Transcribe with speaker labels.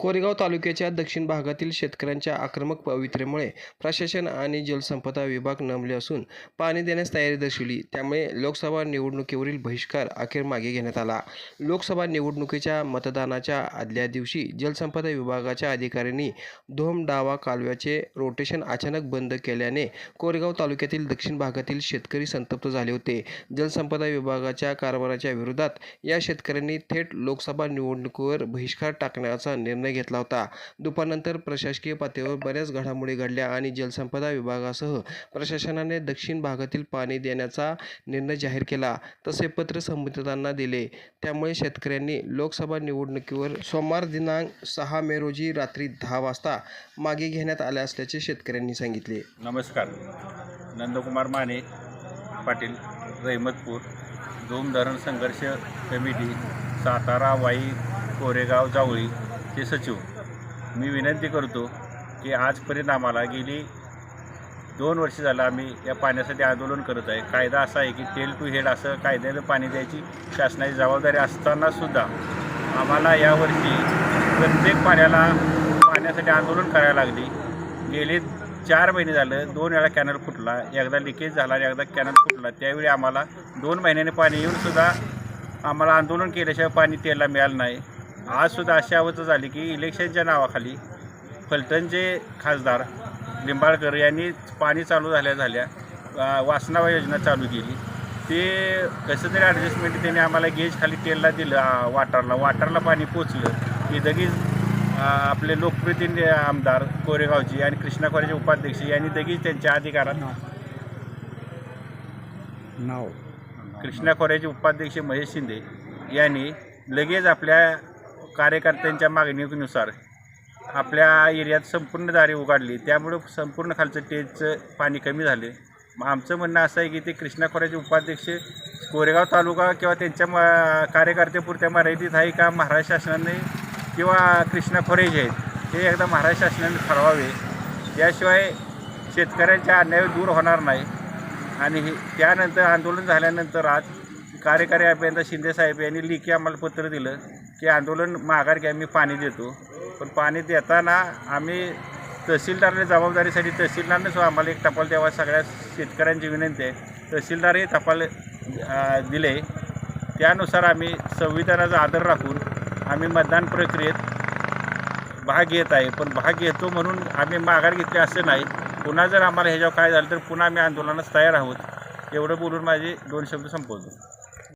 Speaker 1: कोरेगाव तालुक्याच्या दक्षिण भागातील शेतकऱ्यांच्या आक्रमक पवित्रेमुळे प्रशासन आणि जलसंपदा विभाग नमले असून पाणी देण्यास तयारी दर्शवली. त्यामुळे लोकसभा निवडणुकीवरील बहिष्कार अखेर मागे घेण्यात आला. लोकसभा निवडणुकीच्या मतदानाच्या आदल्या दिवशी जलसंपदा विभागाच्या अधिकाऱ्यांनी धोम डावा कालव्याचे रोटेशन अचानक बंद केल्याने कोरेगाव तालुक्यातील दक्षिण भागातील शेतकरी संतप्त झाले होते. जलसंपदा विभागाच्या कारभाराच्या विरोधात या शेतकऱ्यांनी थेट लोकसभा निवडणुकीवर बहिष्कार टाकण्याचा निर्णय घेतला होता. दुपारनंतर प्रशासकीय पातळीवर बऱ्याच घडामोडी घडल्या आणि जलसंपदा विभागासह प्रशासनाने दक्षिण भागातील पाणी देण्याचा निर्णय जाहीर केला. तसे पत्र संबंधितांना दिले. त्यामुळे शेतकऱ्यांनी लोकसभा निवडणुकीवर सोमवार दिनांक सहा मे रोजी रात्री दहा वाजता मागे घेण्यात आले असल्याचे शेतकऱ्यांनी सांगितले.
Speaker 2: नमस्कार. नंदकुमार माने पाटील रहिमतपूर धूम धरण संघर्ष कमिटी सातारा वाई कोरेगाव जावळी चे सचिव मी विनंती करतो की आजपर्यंत आम्हाला गेली दोन वर्ष झालं आम्ही या पाण्यासाठी आंदोलन करत आहे. कायदा असा आहे की टेल टू हेड असं कायद्यानं पाणी द्यायची शासनाची जबाबदारी असतानासुद्धा आम्हाला यावर्षी प्रत्येक पाण्याला पाण्यासाठी आंदोलन करायला लागली. गेले चार महिने झालं दोन वेळा कॅनल फुटला एकदा लिकेज झाला आणि एकदा कॅनल फुटला. त्यावेळी आम्हाला दोन महिन्याने पाणी येऊन सुद्धा आम्हाला आंदोलन केल्याशिवाय पाणी तेला मिळालं नाही. आजसुद्धा अशी अवस्था झाली की इलेक्शनच्या नावाखाली फलटणचे खासदार लिंबाळकर यांनी पाणी चालू झाल्या झाल्या वासनावा योजना चालू केली. ते कसं तरी ॲडजस्टमेंट त्यांनी आम्हाला गेज खाली तेलला दिलं वाटारला वाटारला पाणी पोचलं. की दगीच आपले लोकप्रतिनिधी आमदार कोरेगावचे आणि कृष्णा खोऱ्याचे उपाध्यक्ष यांनी दगीच त्यांच्या अधिकारात
Speaker 3: नाव.
Speaker 2: कृष्णा खोऱ्याचे उपाध्यक्ष महेश शिंदे यांनी लगेच आपल्या कार्यकर्त्यांच्या मागणीनुसार आपल्या एरियात संपूर्ण दारे उघडली. त्यामुळं संपूर्ण खालचं टेजचं पाणी कमी झाले. मग आमचं म्हणणं असं आहे की ते कृष्णा खोऱ्याचे उपाध्यक्ष कोरेगाव तालुका किंवा त्यांच्या म कार्यकर्त्यापुरत्या मर्यादित आहे का महाराष्ट्र शासनाने? किंवा कृष्णा खोरे जे आहेत ते एकदा महाराष्ट्र शासनाने ठरवावे. त्याशिवाय शेतकऱ्यांच्या अन्याय दूर होणार नाही. आणि हे त्यानंतर आंदोलन झाल्यानंतर आज कार्यकारी अभियंता शिंदेसाहेब यांनी लेखी आम्हाला पत्र दिलं. की आंदोलन माघार घ्या मी पाणी देतो. पण पाणी देताना आम्ही तहसीलदारने जबाबदारीसाठी तहसीलदारने आम्हाला एक टपाल द्यावा सगळ्या शेतकऱ्यांची विनंती आहे. तहसीलदारही टपाल दिले. त्यानुसार आम्ही संविधानाचा आदर राखून आम्ही मतदान प्रक्रियेत भाग घेत आहे. पण भाग घेतो म्हणून आम्ही माघार घेतली असं नाही. पुन्हा जर आम्हाला ह्याच्यावर काय झालं तर पुन्हा आम्ही आंदोलनास तयार आहोत. एवढं बोलून माझे दोन शब्द संपवतो.